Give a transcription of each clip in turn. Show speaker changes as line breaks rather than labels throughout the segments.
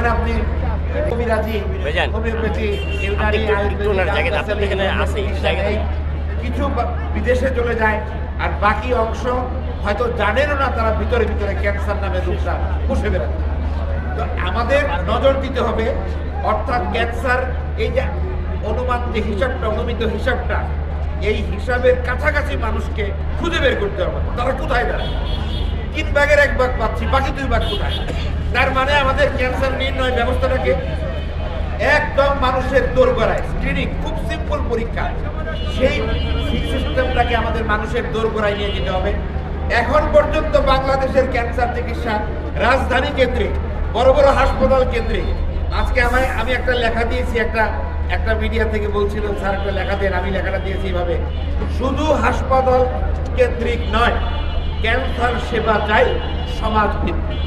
ধরেন আপনি। কিছু বিদেশে চলে যায় আর বাকি অংশ হয়তো জানেনও না তারা ভিতরে ভিতরে ক্যান্সার নামে রোগটা পুষে বেড়ায় তো আমাদের নজর দিতে হবে অর্থাৎ ক্যান্সার এই যে অনুমান যে হিসাবটা অনুমিত হিসাবটা এই হিসাবের কাছাকাছি মানুষকে খুঁজে বের করতে হবে। তারা কোথায় দাঁড়ায়? তিন ভাগের এক ভাগ পাচ্ছি, বাকি দুই ভাগ কোথায়? তার মানে আমাদের ক্যান্সার নির্ণয় ব্যবস্থাটাকে একদম মানুষের দোরগোড়ায় স্ক্রিনিং খুব সিম্পল পরীক্ষা। সেই সিস্টেমটাকে আমাদের মানুষের দোরগোড়ায় নিয়ে যেতে হবে। এখন পর্যন্ত বাংলাদেশের ক্যান্সার চিকিৎসা রাজধানী কেন্দ্রিক বড় বড় হাসপাতাল কেন্দ্রিক আজকে আমায়, আমি একটা লেখা দিয়েছি, একটা একটা মিডিয়া থেকে বলছিল স্যার, একটা লেখা দেন, আমি লেখাটা দিয়েছি এইভাবে শুধু হাসপাতাল কেন্দ্রিক নয় ক্যান্সার সেবা চাই সমাজ ভিত্তিক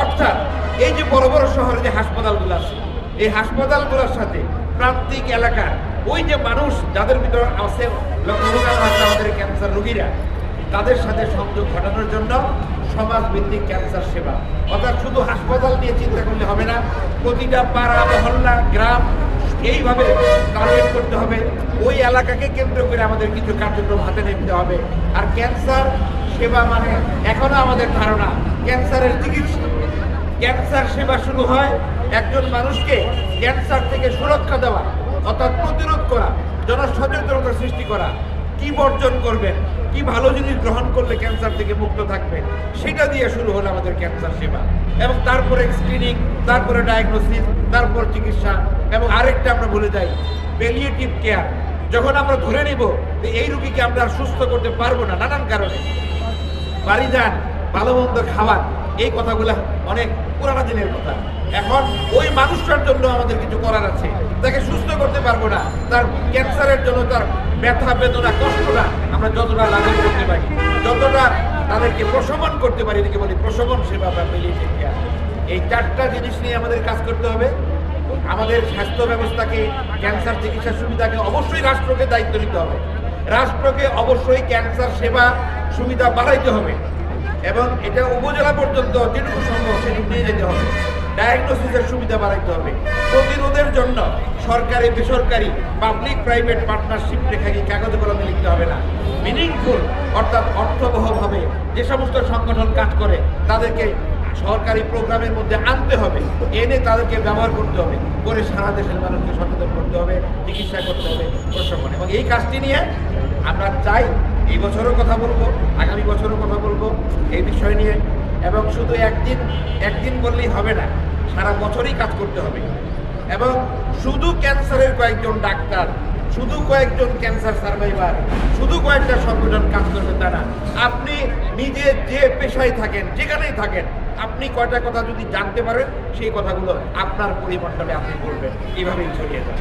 অর্থাৎ এই যে বড় বড় শহরে যে হাসপাতালগুলো আছে, এই হাসপাতালগুলোর সাথে প্রান্তিক এলাকার ওই যে মানুষ যাদের ভিতরে আছে আমাদের ক্যান্সার রোগীরা, তাদের সাথে সংযোগ ঘটানোর জন্য সমাজ ভিত্তিক ক্যান্সার সেবা। অর্থাৎ শুধু হাসপাতাল নিয়ে চিন্তা করলে হবে না, প্রতিটা পাড়া, মহল্লা, গ্রাম, এইভাবে টার্গেট করতে হবে। ওই এলাকাকে কেন্দ্র করে আমাদের কিছু কার্যক্রম হাতে নিতে হবে। আর ক্যান্সার সেবা মানে এখনও আমাদের ধারণা, ক্যান্সারের চিকিৎসা। ক্যান্সার সেবা শুরু হয় একজন মানুষকে ক্যান্সার থেকে সুরক্ষা দেওয়া, অর্থাৎ প্রতিরোধ করা, জনসচেতনতা সৃষ্টি করা। কি বর্জন করবেন, কি ভালো জিনিস গ্রহণ করলে ক্যান্সার থেকে মুক্ত থাকবে, সেটা দিয়ে শুরু হলো আমাদের ক্যান্সার সেবা। এবং তারপরে স্ক্রিনিং তারপরে ডায়াগনোসিস তারপর চিকিৎসা, এবং আরেকটা আমরা বলে যাই পেলিয়েটিভ কেয়ার যখন আমরা ধরে নিব এই রুগীকে আমরা সুস্থ করতে পারব না, নানান কারণে। বাড়ি যান, ভালো মন্দ খাওয়ান এই কথাগুলো অনেক পুরানো দিনের কথা। এখন ওই মানুষটার জন্য আমাদের কিছু করার আছে। তাকে সুস্থ করতে পারব না। তার ক্যান্সারের জন্য তার ব্যথা, বেদনা কষ্টটা আমরা যতটা লাঘব করতে পারি, যতটা তাদেরকে প্রশমন করতে পারি, এটাকে বলি প্রশমন সেবা বা palliative care। এই চারটা জিনিস নিয়ে আমাদের কাজ করতে হবে। আমাদের স্বাস্থ্য ব্যবস্থাকে, ক্যান্সার চিকিৎসা সুবিধাকে অবশ্যই রাষ্ট্রকে দায়িত্ব নিতে হবে। রাষ্ট্রকে অবশ্যই ক্যান্সার সেবা সুবিধা বাড়াইতে হবে এবং এটা উপজেলা পর্যন্ত যেটুকু সম্ভব সেটুকু নিয়ে যেতে হবে। ডায়াগনোসিসের সুবিধা বাড়াইতে হবে। প্রতিরোধের জন্য সরকারি, বেসরকারি পাবলিক প্রাইভেট পার্টনারশিপ রেখে গিয়ে কাগজে কলমে লিখতে হবে না। মিনিংফুল অর্থাৎ অর্থবহভাবে যে সমস্ত সংগঠন কাজ করে, তাদেরকে সরকারি প্রোগ্রামের মধ্যে আনতে হবে, এনে তাদেরকে ব্যবহার করতে হবে, করে সারা দেশের মানুষকে সচেতন করতে হবে, চিকিৎসা করতে হবে প্রশমন এবং এই কাজটি নিয়ে আমরা চাই, এই বছরও কথা বলব, আগামী বছরও কথা বলব এই বিষয় নিয়ে। এবং শুধু একদিন একদিন বললেই হবে না, সারা বছরই কাজ করতে হবে। এবং শুধু ক্যান্সারের কয়েকজন ডাক্তার, শুধু কয়েকজন ক্যান্সার সার্ভাইভার, শুধু কয়েকটা সংগঠন কাজ করবে তারা আপনি নিজে যে পেশায় থাকেন, যেখানেই থাকেন আপনি কয়টা কথা যদি জানতে পারেন, সেই কথাগুলো আপনার পরিবর্তনে আপনি বলবেন। এভাবেই ছড়িয়ে যাবে।